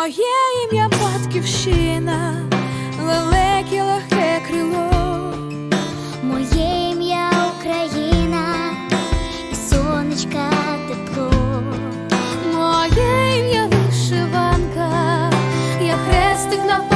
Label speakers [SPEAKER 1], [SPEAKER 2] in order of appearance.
[SPEAKER 1] моє ім'я батьківщина, велике легке крило,
[SPEAKER 2] моє ім'я Україна, і сонечка тепло,
[SPEAKER 1] моє ім'я вишиванка, я хрестик на.